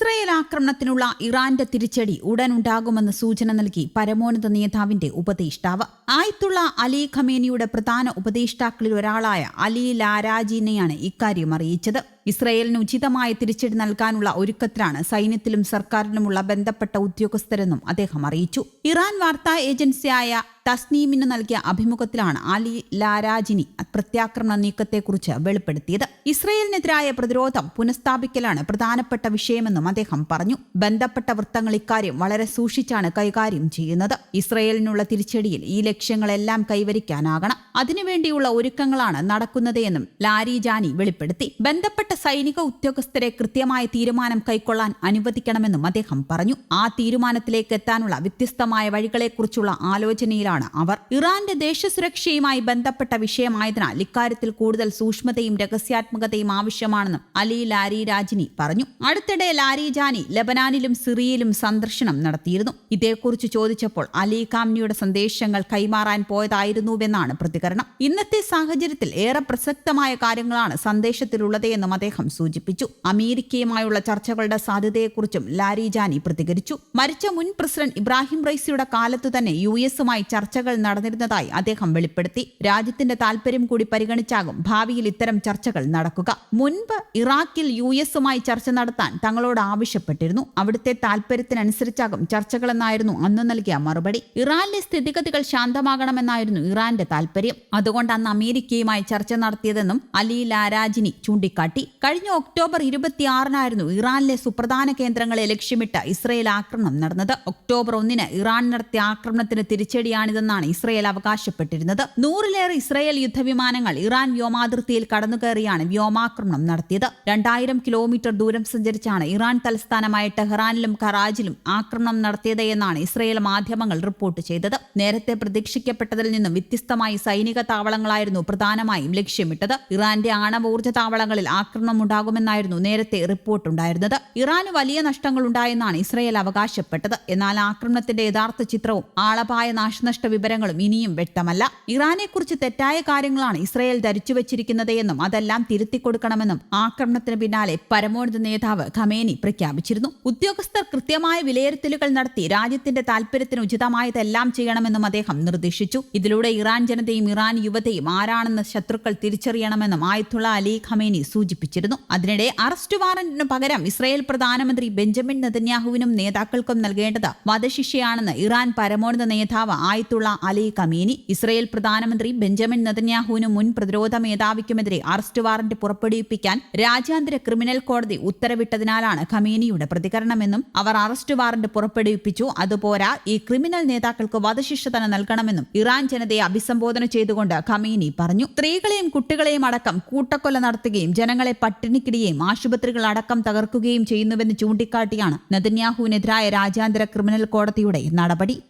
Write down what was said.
Israel ആക്രമണത്തിനുള്ള ഇറാന്റെ തിരിച്ചടി ഉടനുണ്ടാകുമെന്ന് സൂചന നൽകി പരമോന്നത നേതാവിന്റെ ഉപദേഷ്ടാവ്. ആയത്തുള്ള അലി ഖമേനിയുടെ പ്രധാന ഉപദേഷ്ടാക്കളിൽ ഒരാളായ അലി ലാരാജിനെയാണ് ഇക്കാര്യം അറിയിച്ചത്. ഇസ്രയേലിന് ഉചിതമായ തിരിച്ചടി നൽകാനുള്ള ഒരുക്കത്തിലാണ് സൈന്യത്തിലും സർക്കാരിനുമുള്ള ബന്ധപ്പെട്ട ഉദ്യോഗസ്ഥരെന്നും അദ്ദേഹം അറിയിച്ചു. ഇറാൻ വാർത്താ ഏജൻസിയായ തസ്നീമിന് നൽകിയ അഭിമുഖത്തിലാണ് അലി ലാരാജിനി പ്രത്യാക്രമണ നീക്കത്തെക്കുറിച്ച് വെളിപ്പെടുത്തിയത്. ഇസ്രയേലിനെതിരായ പ്രതിരോധം പുനഃസ്ഥാപിക്കലാണ് പ്രധാനപ്പെട്ട വിഷയമെന്നും അദ്ദേഹം പറഞ്ഞു. ബന്ധപ്പെട്ട വൃത്തങ്ങൾ ഇക്കാര്യം വളരെ സൂക്ഷിച്ചാണ് കൈകാര്യം ചെയ്യുന്നത്. ഇസ്രയേലിനുള്ള തിരിച്ചടിയിൽ ഈ ലക്ഷ്യങ്ങളെല്ലാം കൈവരിക്കാനാകണം. അതിനുവേണ്ടിയുള്ള ഒരുക്കങ്ങളാണ് നടക്കുന്നത് എന്നും ലാരി ജാനി വെളിപ്പെടുത്തി. ബന്ധപ്പെട്ട സൈനിക ഉദ്യോഗസ്ഥരെ കൃത്യമായ തീരുമാനം കൈക്കൊള്ളാൻ അനുവദിക്കണമെന്നും അദ്ദേഹം പറഞ്ഞു. ആ തീരുമാനത്തിലേക്ക് എത്താനുള്ള വ്യത്യസ്തമായ വഴികളെക്കുറിച്ചുള്ള ആലോചനയിലാണ് അവർ. ഇറാന്റെ ദേശസുരക്ഷയുമായി ബന്ധപ്പെട്ട വിഷയമായതിനാൽ ഇക്കാര്യത്തിൽ കൂടുതൽ സൂക്ഷ്മതയും രഹസ്യാത്മകതയും ആവശ്യമാണെന്നും അലി ലാരി രാജിനി പറഞ്ഞു. അടുത്തിടെ ലാരി ജാനി ലബനാനിലും സിറിയയിലും സന്ദർശനം നടത്തിയിരുന്നു. ഇതേക്കുറിച്ച് ചോദിച്ചപ്പോൾ അലി കാംനിയുടെ സന്ദേശങ്ങൾ കൈമാറാൻ പോയതായിരുന്നുവെന്നാണ് പ്രതികരണം. ഇന്നത്തെ സാഹചര്യത്തിൽ ഏറെ പ്രസക്തമായ കാര്യങ്ങളാണ് സന്ദേശത്തിലുള്ളതെന്നും അദ്ദേഹം സൂചിപ്പിച്ചു. അമേരിക്കയുമായുള്ള ചർച്ചകളുടെ സാധ്യതയെക്കുറിച്ചും ലാരി ജാനി പ്രതികരിച്ചു. മരിച്ച മുൻ പ്രസിഡന്റ് ഇബ്രാഹിം റൈസിയുടെ കാലത്തു തന്നെ യു എസുമായി ചർച്ചകൾ നടന്നിരുന്നതായി അദ്ദേഹം വെളിപ്പെടുത്തി. രാജ്യത്തിന്റെ താൽപര്യം കൂടി പരിഗണിച്ചാകും ഭാവിയിൽ ഇത്തരം ചർച്ചകൾ നടക്കുക. മുൻപ് ഇറാഖിൽ യു എസുമായി ചർച്ച നടത്താൻ തങ്ങളോട് ആവശ്യപ്പെട്ടിരുന്നു. അവിടുത്തെ താൽപര്യത്തിനനുസരിച്ചാകും ചർച്ചകളെന്നായിരുന്നു അന്ന് നൽകിയ മറുപടി. ഇറാനിലെ സ്ഥിതിഗതികൾ ശാന്തമാകണമെന്നായിരുന്നു ഇറാന്റെ താൽപര്യം. അതുകൊണ്ട് അന്ന് അമേരിക്കയുമായി ചർച്ച നടത്തിയതെന്നും അലി ലാരാജിനി ചൂണ്ടിക്കാട്ടി. കഴിഞ്ഞ ഒക്ടോബർ ഇരുപത്തിയാറിനായിരുന്നു ഇറാനിലെ സുപ്രധാന കേന്ദ്രങ്ങളെ ലക്ഷ്യമിട്ട് ഇസ്രയേൽ ആക്രമണം നടന്നത്. ഒക്ടോബർ ഒന്നിന് ഇറാൻ നടത്തിയ ആക്രമണത്തിന് തിരിച്ചടിയാണിതെന്നാണ് ഇസ്രയേൽ അവകാശപ്പെട്ടിരുന്നത്. നൂറിലേറെ ഇസ്രയേൽ യുദ്ധവിമാനങ്ങൾ ഇറാൻ വ്യോമാതിർത്തിയിൽ കടന്നുകയറിയാണ് വ്യോമാക്രമണം നടത്തിയത്. രണ്ടായിരം കിലോമീറ്റർ ദൂരം സഞ്ചരിച്ചാണ് ഇറാൻ തലസ്ഥാനമായ ടെഹ്റാനിലും കറാജിലും ആക്രമണം നടത്തിയത് എന്നാണ് ഇസ്രയേൽ മാധ്യമങ്ങൾ റിപ്പോർട്ട് ചെയ്തത്. നേരത്തെ പ്രതീക്ഷിക്കപ്പെട്ടതിൽ നിന്നും വ്യത്യസ്തമായി സൈനിക താവളങ്ങളായിരുന്നു പ്രധാനമായും ലക്ഷ്യമിട്ടത്. ഇറാന്റെ ആണവോർജ താവളങ്ങളിൽ ആക്രമണം ഉണ്ടാകുമെന്നായിരുന്നു നേരത്തെ റിപ്പോർട്ടുണ്ടായിരുന്നത് ഇറാന് വലിയ നഷ്ടങ്ങൾ ഉണ്ടായെന്നാണ് ഇസ്രയേൽ അവകാശപ്പെട്ടത്. എന്നാൽ ആക്രമണത്തിന്റെ യഥാർത്ഥ ചിത്രവും ആളപായ നാശനഷ്ട വിവരങ്ങളും ഇനിയും വ്യക്തമല്ല. ഇറാനെക്കുറിച്ച് തെറ്റായ കാര്യങ്ങളാണ് ഇസ്രയേൽ ധരിച്ചു വച്ചിരിക്കുന്നത് എന്നും അതെല്ലാം തിരുത്തിക്കൊടുക്കണമെന്നും ആക്രമണത്തിന് പിന്നാലെ പരമോന്നത നേതാവ് ഖമേനി പ്രഖ്യാപിച്ചിരുന്നു. ഉദ്യോഗസ്ഥർ കൃത്യമായ വിലയിരുത്തലുകൾ നടത്തി രാജ്യത്തിന്റെ താൽപര്യത്തിന് ഉചിതമായതെല്ലാം ചെയ്യണമെന്നും അദ്ദേഹം നിർദ്ദേശിച്ചു. ഇതിലൂടെ ഇറാൻ ജനതയും ഇറാൻ യുവതയും ആരാണെന്ന ശത്രുക്കൾ തിരിച്ചറിയണമെന്നും ആയത്തുള്ള അലി ഖമേനി സൂചിപ്പിച്ചിരുന്നു. അതിനിടെ അറസ്റ്റ് വാറന്റിന് പകരം ഇസ്രയേൽ പ്രധാനമന്ത്രി ബെഞ്ചമിൻ നെതന്യാഹുവിനും നേതാക്കൾക്കും നൽകേണ്ടത് വധശിക്ഷയാണെന്ന് ഇറാൻ പരമോന്നത നേതാവ് ആയത്തുള്ള അലി കമീനി ഇസ്രയേൽ പ്രധാനമന്ത്രി ബെഞ്ചമിൻ നെതന്യാഹുവിനും മുൻ പ്രതിരോധ മേധാവിക്കുമെതിരെ അറസ്റ്റ് വാറന്റ് പുറപ്പെടുവിപ്പിക്കാൻ രാജ്യാന്തര ക്രിമിനൽ കോടതി ഉത്തരവിട്ടതിനാലാണ് ഖമീനിയുടെ പ്രതികരണമെന്നും അവർ അറസ്റ്റ് വാറന്റ് പുറപ്പെടുവിപ്പിച്ചു. അതുപോരാ ഈ ക്രിമിനൽ നേതാക്കൾക്ക് വധശിക്ഷ തന്നെ നൽകണമെന്നും ഇറാൻ ജനതയെ അഭിസംബോധന ചെയ്തുകൊണ്ട് ഖമീനി പറഞ്ഞു. സ്ത്രീകളെയും കുട്ടികളെയും അടക്കം കൂട്ടക്കൊല നടത്തുകയും ജനങ്ങളെ പട്ടിണിക്കിടുകയും ആശുപത്രികൾ അടക്കം തകർക്കുകയും ചെയ്യുന്നുവെന്ന് ചൂണ്ടിക്കാട്ടിയാണ് നെതന്യാഹുവിനെതിരായ രാജ്യാന്തര ക്രിമിനൽ കോടതിയുടെ നടപടി.